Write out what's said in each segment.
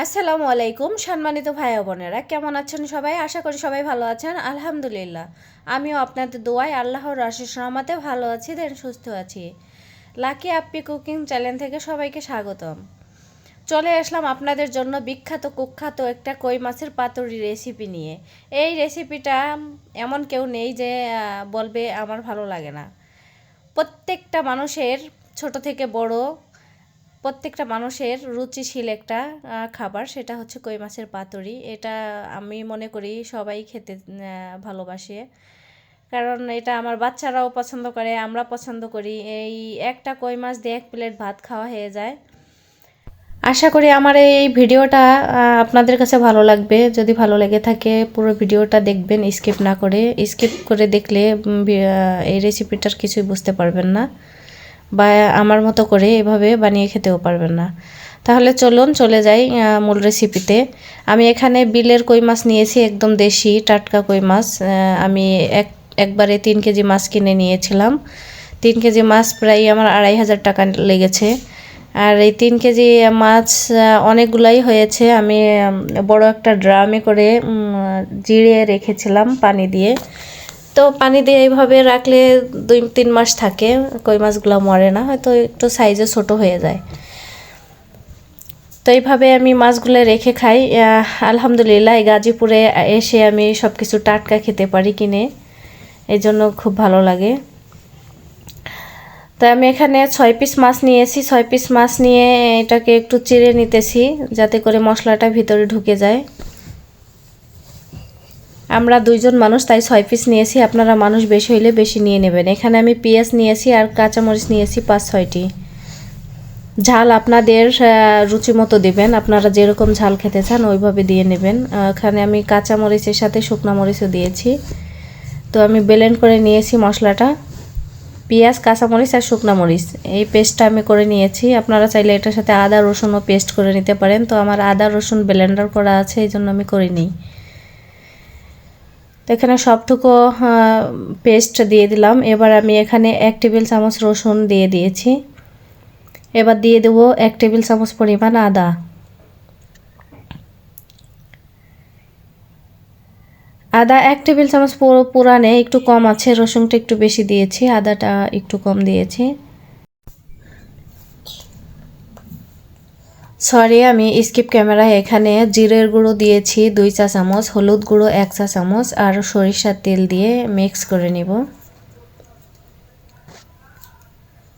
আসসালামু আলাইকুম সম্মানিত ভাই বোনেরা, কেমন আছেন সবাই? আশা করি সবাই ভালো আছেন। আলহামদুলিল্লাহ, আমিও আপনাদের দোয়ায় আল্লাহর আশিস রহমাতে ভালো আছি, দেন সুস্থ আছি। লাকি আপ্পি কুকিং চ্যানেল থেকে সবাইকে স্বাগতম। চলে আসলাম আপনাদের জন্য বিখ্যাত কুখ্যাত একটা কই মাছের পাতুরি রেসিপি নিয়ে। এই রেসিপিটা এমন কেউ নেই যে বলবে আমার ভালো লাগে না। প্রত্যেকটা মানুষের ছোট থেকে বড় প্রত্যেকটা মানুষের রুচিশীল একটা খাবার সেটা হচ্ছে কই মাছের পাতুরি। এটা আমি মনে করি সবাই খেতে ভালোবাসে। কারণ এটা আমার বাচ্চারাও পছন্দ করে, আমরা পছন্দ করি। এই একটা কই মাছ দিয়ে এক প্লেট ভাত খাওয়া হয়ে যায়। আশা করি আমার এই ভিডিওটা আপনাদের কাছে ভালো লাগবে। যদি ভালো লেগে থাকে, পুরো ভিডিওটা দেখবেন, স্কিপ না করে। স্কিপ করে দেখলে এই রেসিপিটার কিছুই বুঝতে পারবেন না। বা আমার মতো করে এভাবে বানিয়ে খেতেও পারবেন না। তাহলে চলুন চলে যাই মূল রেসিপিতে আমি এখানে বিলের কই মাছ নিয়েছি একদম দেশি টাটকা কই মাছ। আমি এক একবারে তিন কেজি মাছ কিনে নিয়েছিলাম। তিন কেজি মাছ প্রায় আমার আড়াই হাজার টাকা লেগেছে। আর এই তিন কেজি মাছ অনেকগুলাই হয়েছে। আমি বড় একটা ড্রামে করে উম, জিরে রেখেছিলাম পানি দিয়ে। তো পানি দিয়ে এইভাবে রাখলে দুই, তিন মাস থাকে, কই মাছগুলো মরে না, হয়তো একটু সাইজে ছোট হয়ে যায়। তো এইভাবে আমি মাছগুলো রেখে খাই। আলহামদুলিল্লাহ, এই গাজীপুরে এসে আমি সব কিছু টাটকা খেতে পারি কিনে। এই জন্য খুব ভালো লাগে। তো আমি এখানে ছয় পিস মাছ নিয়েছি। ছয় পিস মাছ নিয়ে এটাকে একটু চিড়ে নিতেছি, যাতে করে মশলাটা ভিতরে ঢুকে যায়। আমরা দুইজন মানুষ, তাই ছয় পিস নিয়েছি। আপনারা মানুষ বেশি হইলে বেশি নিয়ে নেবেন। এখানে আমি পেঁয়াজ নিয়েছি আর কাঁচামরিচ নিয়েছি পাঁচ, ছয়টি। ঝাল আপনাদের রুচি মতো দেবেন। আপনারা যেরকম ঝাল খেতে চান, ওইভাবে দিয়ে নেবেন। এখানে আমি কাঁচামরিচের সাথে শুকনা মরিচও দিয়েছি। তো আমি ব্লেন্ড করে নিয়েছি মশলাটা। পেঁয়াজ, কাঁচামরিচ আর শুকনা মরিচ। এই পেস্টটা আমি করে নিয়েছি। আপনারা চাইলে এটার সাথে আদা, রসুনও পেস্ট করে নিতে পারেন। তো আমার আদা, রসুন ব্লেন্ডার করা আছে, এই জন্য আমি করিনি। এখানে সবটুকু পেস্ট দিয়ে দিলাম। এবার আমি এখানে এক টেবিল চামচ রসুন দিয়ে দিয়েছি। এবার দিয়ে দেব এক টেবিল চামচ পরিমাণ আদা। আদা এক টেবিল চামচ পুরো পুরানে একটু কম আছে, রসুনটা একটু বেশি দিয়েছি, আদাটা একটু কম দিয়েছি। সরি, আমি স্কিপ ক্যামেরায় এখানে জিরের গুঁড়ো দিয়েছি, দুই চা চামচ, হলুদ গুঁড়ো এক চা চামচ, আর সরিষার তেল দিয়ে মিক্স করে নিব।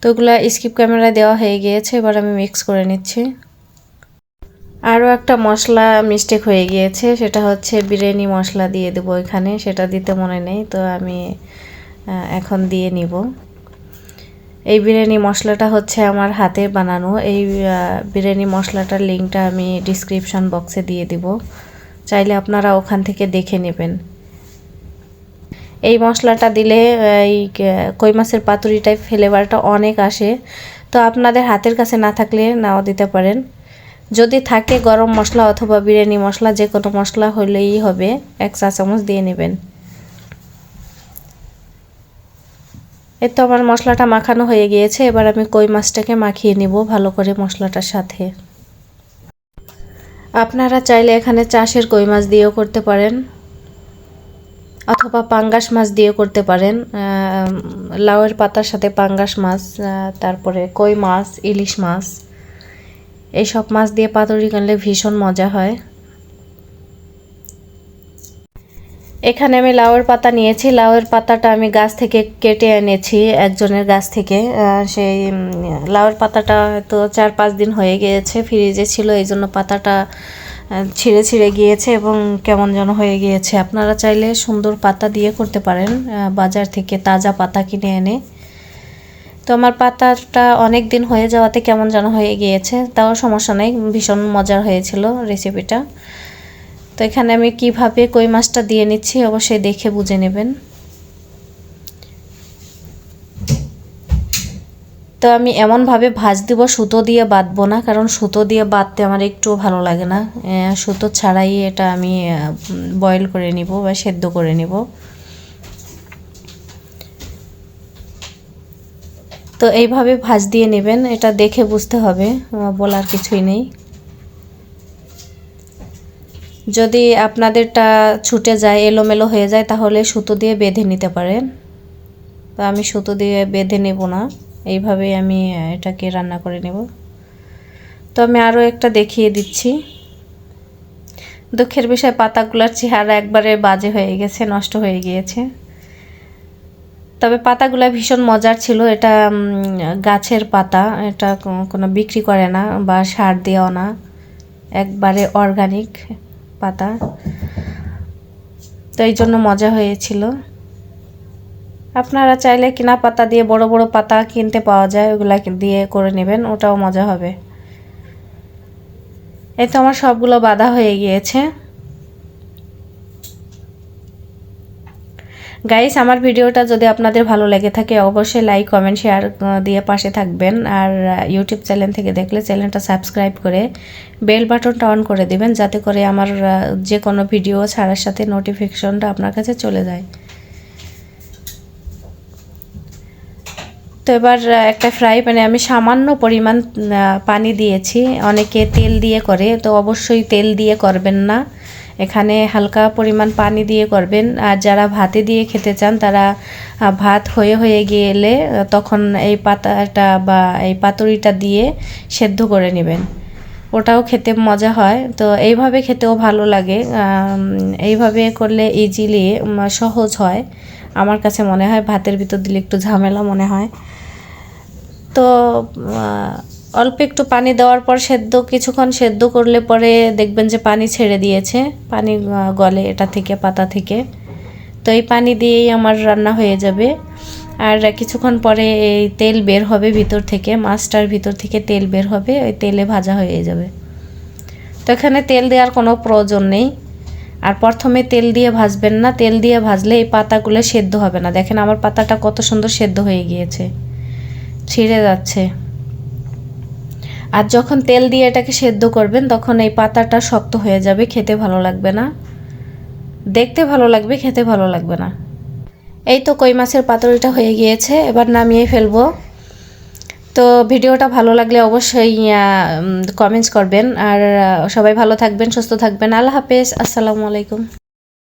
তো ওগুলো স্কিপ ক্যামেরায় দেওয়া হয়ে গিয়েছে, এবার আমি মিক্স করে নিচ্ছি। আরও একটা মশলা মিস্টেক হয়ে গিয়েছে, সেটা হচ্ছে বিরিয়ানি মশলা দিয়ে দেবো এখানে, সেটা দিতে মনে নেই, তো আমি এখন দিয়ে নিব। এই বিরিয়ানি মশলাটা হচ্ছে আমার হাতে বানানো। এই বিরিয়ানি মশলাটার লিঙ্কটা আমি ডিসক্রিপশন বক্সে দিয়ে দিব। চাইলে আপনারা ওখান থেকে দেখে নেবেন। এই মশলাটা দিলে এই কই মাছের পাতুরি টাইপ ফ্লেভারটা অনেক আসে। তো আপনাদের হাতের কাছে না থাকলে নাও দিতে পারেন। যদি থাকে গরম মশলা অথবা বিরিয়ানি মশলা যে কোনো মশলা হলেই হবে। এক চা চামচ দিয়ে নেবেন। এই তো আমার মশলাটা মাখানো হয়ে গিয়েছে, এবার আমি কই মাছটাকে মাখিয়ে নিব ভালো করে মশলাটার সাথে। আপনারা চাইলে এখানে চাষের কই মাছ দিয়েও করতে পারেন, অথবা পাঙ্গাস মাছ দিয়েও করতে পারেন লাউয়ের পাতার সাথে পাঙ্গাস মাছ তারপরে কই মাছ, ইলিশ মাছ এইসব মাছ দিয়ে পাতুরি করলে ভীষণ মজা হয়। এখানে আমি লাউয়ের পাতা নিয়েছি। লাউয়ের পাতাটা আমি গাছ থেকে কেটে এনেছি, একজনের গাছ থেকে। সেই লাউয়ের পাতাটা হয়তো চার পাঁচ দিন হয়ে গিয়েছে, ফ্রিজে ছিল, এই জন্য পাতাটা ছিঁড়ে ছিঁড়ে গিয়েছে এবং কেমন যেন হয়ে গিয়েছে। আপনারা চাইলে সুন্দর পাতা দিয়ে করতে পারেন বাজার থেকে তাজা পাতা কিনে এনে। তো আমার পাতাটা অনেক দিন হয়ে যাওয়াতে কেমন যেন হয়ে গিয়েছে, তাও সমস্যা নেই, ভীষণ মজার হয়েছিল রেসিপিটা। তো এখানে আমি কীভাবে কই মাছটা দিয়ে নিচ্ছি অবশ্যই দেখে বুঝে নেবেন। তো আমি এমনভাবে ভাজ দিব, সুতো দিয়ে বাঁধবো না, কারণ সুতো দিয়ে বাঁধতে আমার একটুও ভালো লাগে না। সুতো ছাড়াই এটা আমি বয়েল করে নিব বা সেদ্ধ করে নিব। তো এইভাবে ভাজ দিয়ে নেবেন, এটা দেখে বুঝতে হবে বলার কিছুই নেই। যদি আপনাদেরটা ছুটে যায়, এলোমেলো হয়ে যায়, তাহলে সুতো দিয়ে বেঁধে নিতে পারেন তো আমি সুতো দিয়ে বেঁধে নেব না। এইভাবেই আমি এটাকে রান্না করে নেব। তো আমি আরও একটা দেখিয়ে দিচ্ছি। দুঃখের বিষয়, পাতাগুলোর চেহারা একবারে বাজে হয়ে গেছে, নষ্ট হয়ে গিয়েছে। তবে পাতাগুলো ভীষণ মজার ছিল। এটা গাছের পাতা। এটা কোনো বিক্রি করে না বা সার দেওয়া না। একবারে অর্গানিক। পাতা। তো এই জন্য মজা হয়েছিল। আপনারা চাইলে কিনা পাতা দিয়ে বড় বড় পাতা কিনতে পাওয়া যায়, ওগুলা দিয়ে করে নেবেন, ওটাও মজা হবে। এই তো আমার সবগুলো বাধা হয়ে গিয়েছে। গাইস আমার ভিডিওটা যদি আপনাদের ভালো লেগে থাকে, অবশ্যই লাইক কমেন্ট শেয়ার দিয়ে পাশে থাকবেন। আর ইউটিউব চ্যানেল থেকে দেখলে চ্যানেলটা সাবস্ক্রাইব করে বেল বাটনটা অন করে দিবেন, যাতে করে আমার যে কোনো ভিডিও ছাড়ার সাথে নোটিফিকেশনটা আপনার কাছে চলে যায়। তো এবার একটা ফ্রাই প্যানে আমি সামান্য পরিমাণ পানি দিয়েছি। অনেকে তেল দিয়ে করে, তো অবশ্যই তেল দিয়ে করবেন না। এখানে হালকা পরিমাণ পানি দিয়ে করবেন। আর যারা ভাতে দিয়ে খেতে চান, তারা ভাত হয়ে হয়ে গেলে তখন এই পাতাটা বা এই পাতুরিটা দিয়ে সেদ্ধ করে নেবেন। ওটাও খেতে মজা হয়। তো এইভাবে খেতেও ভালো লাগে। এইভাবে করলে ইজিলি সহজ হয়। আমার কাছে মনে হয় ভাতের ভিতর দিলে একটু ঝামেলা মনে হয়। তো অল্প একটু পানি দেওয়ার পর সেদ্ধ, কিছুক্ষণ সেদ্ধ করলে পরে দেখবেন যে পানি ছেড়ে দিয়েছে, পানি গলে এটা থেকে, পাতা থেকে। তো এই পানি দিয়েই আমার রান্না হয়ে যাবে। আর কিছুক্ষণ পরে এই তেল বের হবে ভিতর থেকে, মাছটার ভিতর থেকে তেল বের হবে, ওই তেলে ভাজা হয়ে যাবে। তো এখানে তেল দেওয়ার কোনো প্রয়োজন নেই। আর প্রথমে তেল দিয়ে ভাজবেন না, তেল দিয়ে ভাজলে এই পাতাগুলো সেদ্ধ হবে না। দেখেন আমার পাতাটা কত সুন্দর সেদ্ধ হয়ে গিয়েছে, ছিঁড়ে যাচ্ছে। আর যখন তেল দিয়ে এটাকে সেদ্ধ করবেন, তখন এই পাতাটা শক্ত হয়ে যাবে, খেতে ভালো লাগবে না। দেখতে ভালো লাগবে, খেতে ভালো লাগবে না। এই তো কই মাছের পাতুরিটা হয়ে গিয়েছে, এবার নামিয়ে ফেলব। তো ভিডিওটা ভালো লাগলে অবশ্যই কমেন্টস করবেন। আর সবাই ভালো থাকবেন, সুস্থ থাকবেন। আল্লাহ হাফেজ, আসসালামু আলাইকুম।